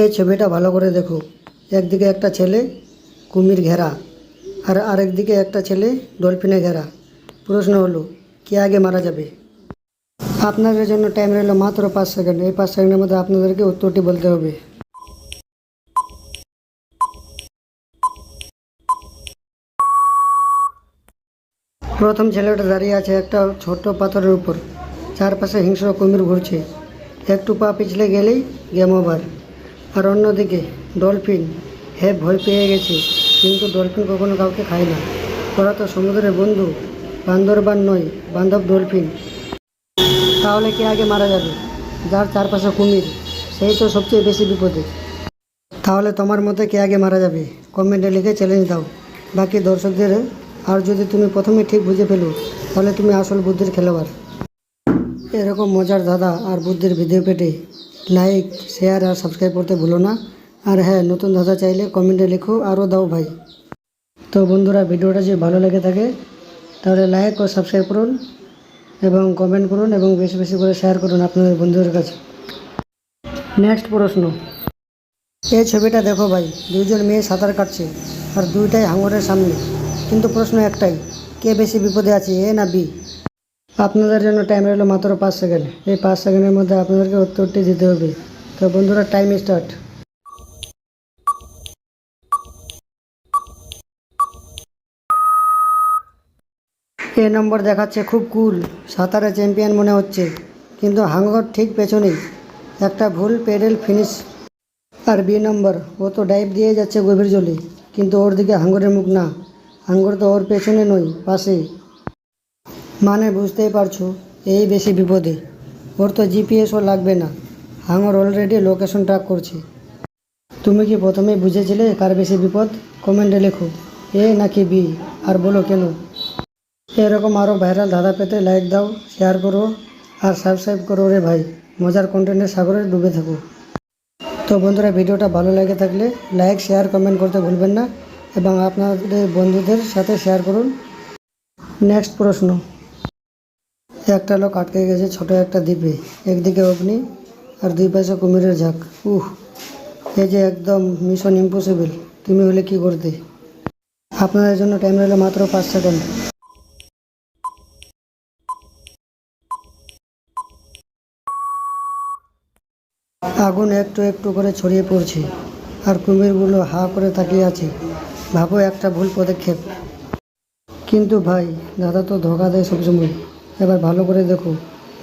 এই ছবিটা ভালো করে দেখো। একদিকে একটা ছেলে, কুমির ঘেরা, আর আরেকদিকে একটা ছেলে ডলফিনে ঘেরা। প্রশ্ন হলো, কে আগে মারা যাবে? আপনাদের জন্য টাইম রইল মাত্র পাঁচ সেকেন্ড এই পাঁচ সেকেন্ডের মধ্যে আপনাদেরকে উত্তরটি বলতে হবে। প্রথম ছেলেটা দাঁড়িয়ে আছে একটা ছোট পাথরের উপর। চারপাশে হিংস্র কুমির ঘুরছে। একটু পা পিছলে গেলেই গেম ওভার আর অন্যদিকে ডলফিন, হে ভয় পেয়ে গেছে, কিন্তু ডলফিন কখনো কাউকে খায় না। ওরা তো সমুদ্রের বন্ধু, বান্দরবান নয় বান্ধব ডলফিন। তাহলে কে আগে মারা যাবে? যার চারপাশে কুমির, সেই তো সবচেয়ে বেশি বিপদে। তাহলে তোমার মতে কে আগে মারা যাবে? কমেন্টে লিখে চ্যালেঞ্জ দাও। বাকি দর্শকদের, আর যদি তুমি প্রথমে ঠিক বুঝে ফেলো, তাহলে তুমি আসল বুদ্ধির খেলোয়াড়। এরকম মজার দাদা আর বুদ্ধির ভিডিও পেটে লাইক শেয়ার আর সাবস্ক্রাইব করতে ভুলো না। আর হ্যাঁ নতুন দাদা চাইলে কমেন্টে লেখো আরও দাও ভাই। তো বন্ধুরা, ভিডিওটা যদি ভালো লেগে থাকে, তাহলে লাইক ও সাবস্ক্রাইব করুন এবং কমেন্ট করুন এবং বেশি বেশি করে শেয়ার করুন আপনাদের বন্ধুদের কাছে। নেক্সট প্রশ্ন। এই ছবিটা দেখো ভাই, দুইজন মেয়ে সাঁতার কাটছে আর দুইটাই হাঙরের সামনে। কিন্তু প্রশ্ন একটাই, কে বেশি বিপদে আছে, এ না বি? আপনাদের জন্য টাইম রইল মাত্র পাঁচ সেকেন্ড এই পাঁচ সেকেন্ডের মধ্যে আপনাদেরকে উত্তরটি দিতে হবে। তো বন্ধুরা টাইম স্টার্ট এ নম্বর দেখাচ্ছে খুব কুল সাঁতারে চ্যাম্পিয়ন মনে হচ্ছে। কিন্তু হাঙ্গর ঠিক পেছনেই। একটা ভুল পেডেল ফিনিশ আর বি নম্বর ও তো ডাইভ দিয়ে যাচ্ছে গভীর জলে। কিন্তু ওর দিকে হাঙ্গরের মুখ না। হাঙ্গর তো ওর পেছনে নয় পাশে মানে বুঝতেই পারছ, এই বেশি বিপদে। ওর তো জিপিএসও লাগবে না। হাঙর অলরেডি লোকেশন ট্র্যাক করছে। তুমি কি প্রথমে বুঝেছিলে কার বেশি বিপদ? কমেন্টে লেখো। এ নাকি বি, আর বলো কেন? এরকম আরও ভাইরাল ধাঁধা পেতে লাইক দাও শেয়ার করো, আর সাবস্ক্রাইব করো রে ভাই। মজার কন্টেন্টের সাগরে ডুবে থাকো। তো বন্ধুরা, ভিডিওটা ভালো লেগে থাকলে লাইক শেয়ার কমেন্ট করতে ভুলবেন না। এবং আপনাদের বন্ধুদের সাথে শেয়ার করুন। নেক্সট প্রশ্ন। একটা লোক আটকে গেছে ছোট একটা দ্বীপে। একদিকে অগ্নি আর দুই পাশে কুমিরের ঝাঁক। উহ এই যে একদম মিশন ইম্পসিবল তুমি হলে কি করতে? আপনাদের জন্য টাইম রইল মাত্র পাঁচ সেকেন্ড আগুন একটু একটু করে ছড়িয়ে পড়ছে আর কুমিরগুলো হা করে তাকিয়ে আছে। ভাবো একটা ভুল পদক্ষেপ। কিন্তু ভাই, দাদা তো ধোকা দেয় সবসময়। এবার ভালো করে দেখো।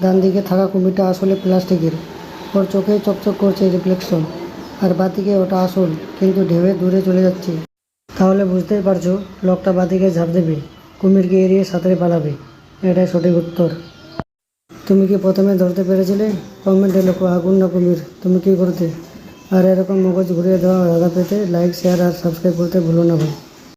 ডান দিকে থাকা কুমিরটা আসলে প্লাস্টিকের। ওর চোখে চকচক করছে রিফ্লেকশন। আর বাদিকে ওটা আসল, কিন্তু ঢেউয়ে দূরে চলে যাচ্ছে। তাহলে বুঝতেই পারছ, লোকটা বাদিকে ঝাঁপ দেবে। কুমিরকে এড়িয়ে সাঁতরে পালাবে। এটাই সঠিক উত্তর। তুমি কি প্রথমে ধরতে পেরেছিলে? কমেন্টে লেখো, আগুন না কুমির, তুমি কি করতে? আর এরকম মগজ ঘুরিয়ে দেওয়া দাদা পেতে লাইক শেয়ার আর সাবস্ক্রাইব করতে ভুলো না ভাই।